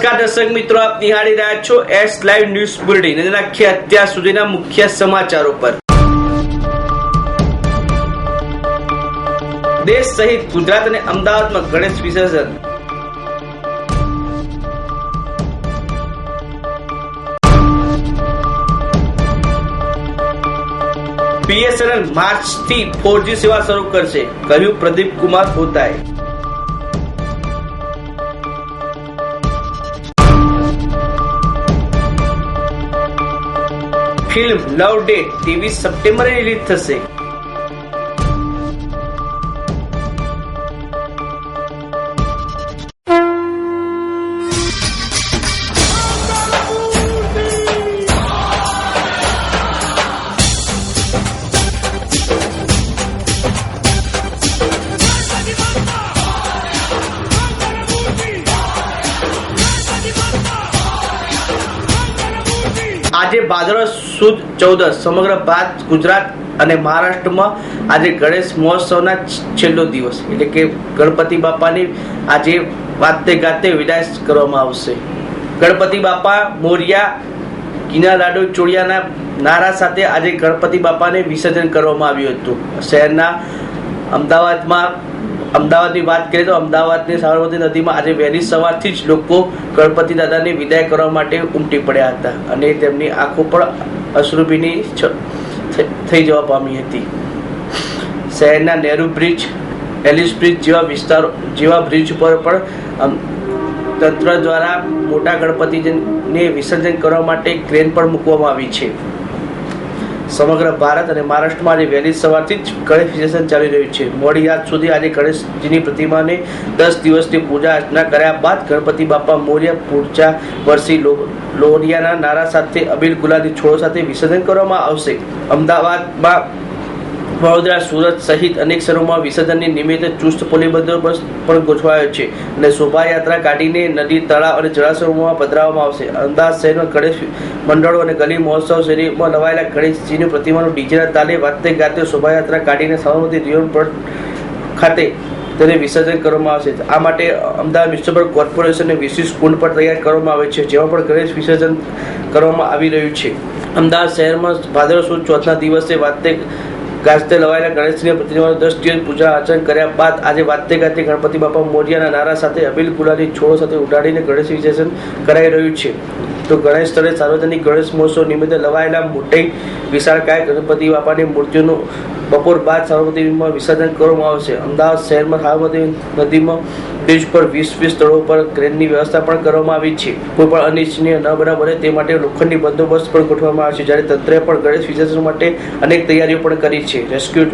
નમસ્કાર દર્શક મિત્રો, આપ નિહાળી રહ્યા છો એસ લાઈવ ન્યૂઝ બુલેટિન અને નાખીએ અત્યાર સુધીના મુખ્ય સમાચારો પર દેશ સહિત ગુજરાત અને અમદાવાદમાં ગણેશ વિસર્જન. બીએસએનએલ માર્ચથી ફોરજી સેવા શરૂ કરશે, કહ્યું પ્રદીપ કુમાર પોતાએ. ફિલ્મ લવ ડે ત્રેવીસ સપ્ટેમ્બરે રિલીઝ થશે. આજે ભાદરવા સુદ ચૌદસ સમગ્ર ભારત ગુજરાત અને મહારાષ્ટ્રમાં આજે ગણેશ મહોત્સવના છેલ્લો દિવસ. એટલે કે ગણપતિ બાપાની આજે વાતે ગાતે વિદાય કરવામાં આવશે. ગણપતિ બાપા મોરિયા કિના લાડુ ચોળિયાના નારા સાથે આજે ગણપતિ બાપાને વિસર્જન કરવામાં આવ્યું હતું. શહેરના અમદાવાદમાં અમદાવાદની વાત કરીએ તો અમદાવાદની સાબરમતી નદીમાં આજે વહેલી સવારથી જ લોકો ગણપતિ દાદાની વિદાય કરવા માટે ઉમટી પડ્યા હતા અને તેમની આંખો પણ અશ્રુભીની થઈ જવા પામી હતી. શહેરના નહેરુ બ્રિજ, એલિસ બ્રિજ જેવા વિસ્તારો, જેવા બ્રિજ પર પણ તંત્ર દ્વારા મોટા ગણપતિજીને વિસર્જન કરવા માટે ક્રેન પણ મૂકવામાં આવી છે. સમગ્ર ભારત અને મહારાષ્ટ્રમાં આજે વહેલી સવારથી જ ગણેશ વિસર્જન ચાલી રહ્યું છે. મોડી રાત સુધી આજે ગણેશજીની પ્રતિમાને દસ દિવસની પૂજા અર્ચના કર્યા બાદ ગણપતિ બાપા મોર્ય પૂજા વર્ષી લોરિયાના નારા સાથે અબીલ ગુલાબી છોડો સાથે વિસર્જન કરવામાં આવશે. અમદાવાદમાં વડોદરા સુરત સહિત અનેક શહેરોમાં વિસર્જનની નિમિત્તે ચુસ્ત પોલીસ બંદોબસ્ત પણ ગોઠવાયો છે અને શોભાયાત્રા કાઢીને નદી, તળાવ અને જળાશયોમાં પધરાવવામાં આવશે. અમદાવાદ શહેરમાં ગણેશ મંડળો અને ગલી મહોત્સવ શેરીમાં લવાયેલા ગણેશજીની પ્રતિમાનું ડીજેના તાલે વાતે ગાતે શોભાયાત્રા કાઢીને સાબરમતી રિવર ખાતે તેને વિસર્જન કરવામાં આવશે. આ માટે અમદાવાદ મ્યુનિસિપલ કોર્પોરેશનને વિશેષ કુંડ પણ તૈયાર કરવામાં આવે છે, જેમાં પણ ગણેશ વિસર્જન કરવામાં આવી રહ્યું છે. અમદાવાદ શહેરમાં ભાદર સુદ ચોથના દિવસે વાતે ગાજતે લવાયેલા ગણેશજીની પ્રતિમાનું દસ પૂજા અર્ચન કર્યા બાદ આજે વાતે ગાતે ગણપતિ બાપા મોરિયાના નારા સાથે અબીલ કુલાની છોડો સાથે ઉડાડીને ગણેશ વિસર્જન કરાઈ રહ્યું છે. તો ગણેશ સ્થળે સાર્વજનિક ગણેશ મહોત્સવ નિમિત્તે લવાયેલા મોટી વિશાળકાય ગણપતિ બાપાની મૂર્તિઓનું બપોર બાદ સાબરમતીમાં વિસર્જન કરવામાં આવશે. અમદાવાદ શહેરમાં સાબરમતી નદીમાં બ્રિજ પર વીસ વીસ સ્થળો પર ક્રેનની વ્યવસ્થા પણ કરવામાં આવી છે. કોઈ પણ અનિચ્છનીય ન બના બને તે માટે લોખંડની બંદોબસ્ત પણ ગોઠવવામાં આવે છે. જ્યારે તંત્રએ પણ ગણેશ વિસર્જન માટે અનેક તૈયારીઓ પણ કરી છે. રેસ્ક્યુ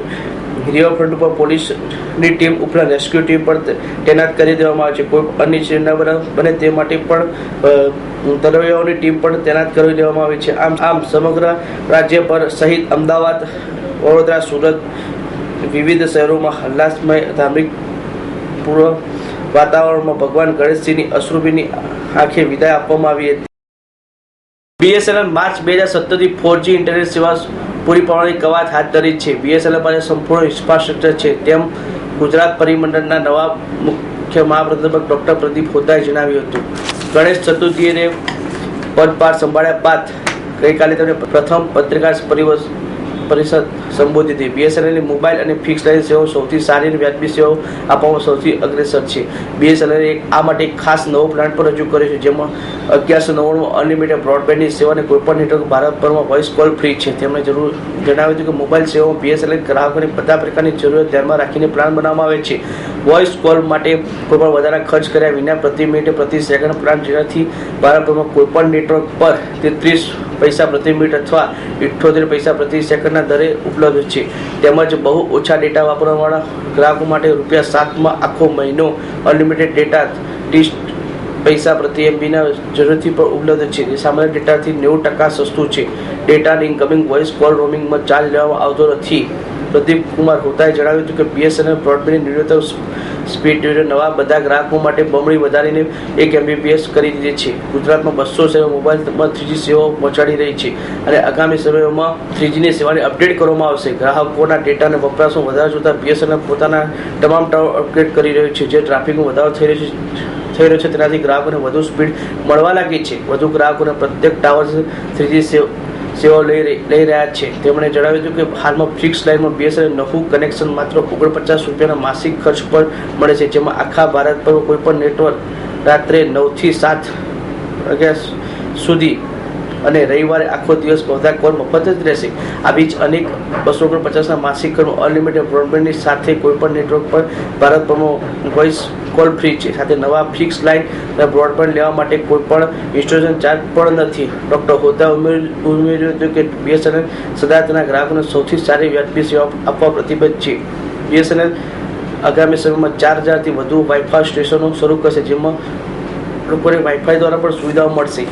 રિવરફ્રન્ટ ઉપર પોલીસની ટીમ ઉપરાંત રેસ્ક્યુ ટીમ પણ તૈનાત કરી દેવામાં આવે છે. કોઈ અનિચ્છનીય ન બનાવ બને તે માટે પણ તરવૈયાઓની ટીમ પણ તૈનાત કરી દેવામાં આવી છે. આમ આમ સમગ્ર રાજ્ય પર સહિત અમદાવાદ, વડોદરા, સુરત વિવિધ શહેરોમાં હલ્લાસમય ધાર્મિક પૂર્વ વાતાવરણમાં ભગવાન ગણેશજીની અશ્રુભીની આંખે વિદાય આપવામાં આવી હતી. બીએસએનએલ માર્ચ બે હજાર સત્તરથી ફોરજી ઇન્ટરનેટ સેવા પૂરી પાડવાની કવાયત હાથ ધરી છે. બીએસએનએલ પાસે સંપૂર્ણ ઇન્ફ્રાસ્ટ્રક્ચર છે તેમ ગુજરાત પરિમંડળના નવા મુખ્ય મહાપ્રાધ્યાપક ડોક્ટર પ્રદીપ હોદ્દાએ જણાવ્યું હતું. ગણેશ ચતુર્થીએ પદભાર સંભાળ્યા બાદ ગઈકાલે તેમણે પ્રથમ પત્રકાર પરિવર્ત પરિષદ સંબોધી હતી. બીએસએનએલની મોબાઈલ અને ફિક્સ લાઇન સેવાઓ સૌથી સારી અને વ્યાજબી સેવાઓ આપવામાં સૌથી અગ્રેસર છે. બીએસએનએલ આ માટે એક ખાસ નવો પ્લાન પણ રજૂ કર્યો છે, જેમાં અગિયારસો નવ્વાણું અનલિમિટેડ બ્રોડબેન્ડની સેવાને કોઈપણ નેટવર્ક ભારતભરમાં વોઇસ કોલ ફ્રી છે. તેમણે જરૂર જણાવ્યું હતું કે મોબાઈલ સેવાઓ બીએસએનએલ ગ્રાહકોની બધા પ્રકારની જરૂરિયાત ધ્યાનમાં રાખીને પ્લાન બનાવવામાં આવે છે. વોઇસ કોલ માટે કોઈપણ વધારા ખર્ચ કર્યા વિના પ્રતિ મિનિટે પ્રતિ સેકન્ડ પ્લાન જેનાથી ભારતભરમાં કોઈપણ નેટવર્ક પર તેત્રીસ પૈસા પ્રતિ મિનિટ અથવા ઇઠ્ઠોતેર પૈસા પ્રતિ સેકન્ડના દરે ઉપલબ્ધ છે. તેમજ બહુ ઓછા ડેટા વાપરવાવાળા ગ્રાહકો માટે રૂપિયા સાતમાં આખો મહિનો અનલિમિટેડ ડેટા ત્રીસ પૈસા પ્રતિ એમબીના જરૂરથી પણ ઉપલબ્ધ છે. જે સામાન્ય ડેટાથી નેવું ટકા સસ્તું છે. ડેટા ઇનકમિંગ વોઇસ કોલ રોમિંગમાં ચાર્જ લેવામાં આવતો નથી. પ્રદીપ કુમાર હોતાએ જણાવ્યું હતું કે બીએસએનએલ બ્રોડબેન્ડ ન્યૂનતમ સ્પીડ નવા બધા ગ્રાહકો માટે બમણી વધારીને એક એમબીપીએસ કરી દીધી છે. ગુજરાતમાં બસો સેવા મોબાઈલમાં થ્રીજી સેવાઓ પહોંચાડી રહી છે અને આગામી સમયમાં થ્રીજીની સેવાને અપડેટ કરવામાં આવશે. ગ્રાહકોના ડેટાને વપરાશમાં વધારો જોતાં બીએસએનએલ પોતાના તમામ ટાવર અપગ્રેડ કરી રહ્યું છે. જે ટ્રાફિકમાં વધારો થઈ રહ્યો છે, થઈ રહ્યો છે, તેનાથી ગ્રાહકોને વધુ સ્પીડ મળવા લાગી છે. વધુ ગ્રાહકોને પ્રત્યેક ટાવર થ્રીજી સેવાઓ લઈ લઈ રહ્યા છે. તેમણે જણાવ્યું હતું કે હાલમાં ફિક્સ લાઇનમાં બીએસએનએલ નવું કનેક્શન માત્ર ઓગણપચાસ રૂપિયાના માસિક ખર્ચ પર મળે છે, જેમાં આખા ભારત પર કોઈપણ નેટવર્ક રાત્રે નવથી સાત વાગ્યા સુધી અને રવિવારે આખો દિવસ બધા કોલ મફત જ રહેશે. આ બીચ અનેક બસો ઓગણપચાસના માસિક ખર્ચમાં અનલિમિટેડ બ્રોડબેન્ડની સાથે કોઈપણ નેટવર્ક પર ભારતભરમાં વોઇસ કોલ ફ્રી છે. સાથે નવા ફિક્સ લાઇન બ્રોડબેન્ડ લેવા માટે કોઈપણ ઇન્સ્ટોલેશન ચાર્જ પણ નથી. ડોક્ટર હોદ્દા ઉમેર્યું હતું કે બીએસએનએલ સદા તેના ગ્રાહકોને સૌથી સારી વ્યાજબી સેવા આપવા પ્રતિબદ્ધ છે. બીએસએનએલ આગામી સમયમાં ચાર હજારથી વધુ વાઈફાઈ સ્ટેશનો શરૂ કરશે, જેમાં લોકોને વાઈફાઈ દ્વારા પણ સુવિધાઓ મળશે.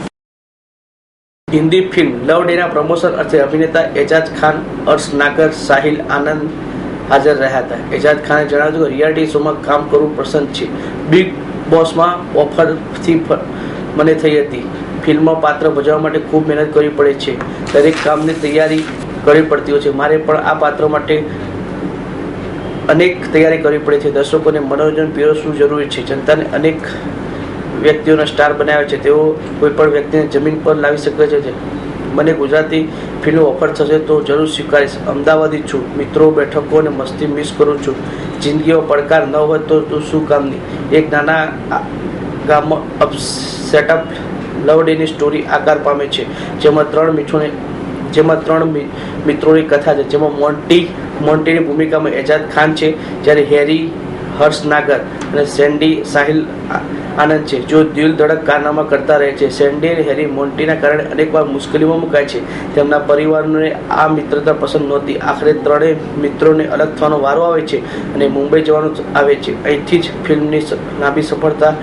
હિન્દી ફિલ્મ લવ ડેના પ્રમોશન અર્થે અભિનેતા એજાજ ખાન, અર્શ નાગર, સાહિલ આનંદ હાજર રહ્યા હતા. એજાજ ખાને જણાવ્યું કે રિયાલિટી શોમાં કામ કરવું પસંદ છે. બિગ બોસમાં ઓફરથી મને થઈ હતી. ફિલ્મમાં પાત્ર ભજવવા માટે ખૂબ મહેનત કરવી પડે છે. દરેક કામની તૈયારી કરવી પડતી હોય છે. મારે પણ આ પાત્ર માટે અનેક તૈયારી કરવી પડે છે. દર્શકોને મનોરંજન પીરસવું જરૂરી છે. જનતાને અનેક વ્યક્તિઓના સ્ટાર બનાવ્યો છે, તેઓ કોઈ પણ વ્યક્તિને જમીન પર લાવી શકે છે મને ગુજરાતી ફિલ્મ ઓફર થશે તો જરૂર સ્વીકારીશ. અમદાવાદી છું, મિત્રો બેઠકો અને મસ્તી મિસ કરું છું. જિંદગીઓ પડકાર ન હોય તો તું શું કામની? એક નાના ગામમાં સેટઅપ લવ ડેની સ્ટોરી આકાર પામે છે, જેમાં ત્રણ મીઠોને, જેમાં ત્રણ મિત્રોની કથા છે, જેમાં મોન્ટી, મોન્ટીની ભૂમિકામાં એજાદ ખાન છે, જ્યારે હેરી હર્ષ નાગર અને સેન્ડી સાહિલ આનંદ છે. જો દિલ ધડક કારનામા કરતા રહે છે, સેન્ડી અને હેરી મોન્ટીના કારણે અનેકવાર મુશ્કેલીમાં મુકાય છે. તેમના પરિવારને આ મિત્રતા પસંદ નહોતી. આખરે ત્રણેય મિત્રોને અલગ થવાનો વારો આવે છે અને મુંબઈ જવાનું આવે છે. અહીંથી જ ફિલ્મની લાંબી સફળતા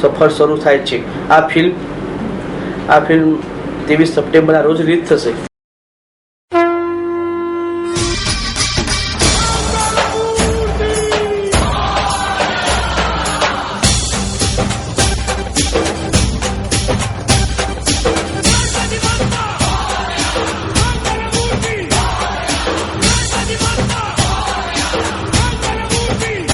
સફળ શરૂ થાય છે. આ ફિલ્મ આ ફિલ્મ ત્રેવીસ સપ્ટેમ્બરના રોજ રિલીઝ થશે.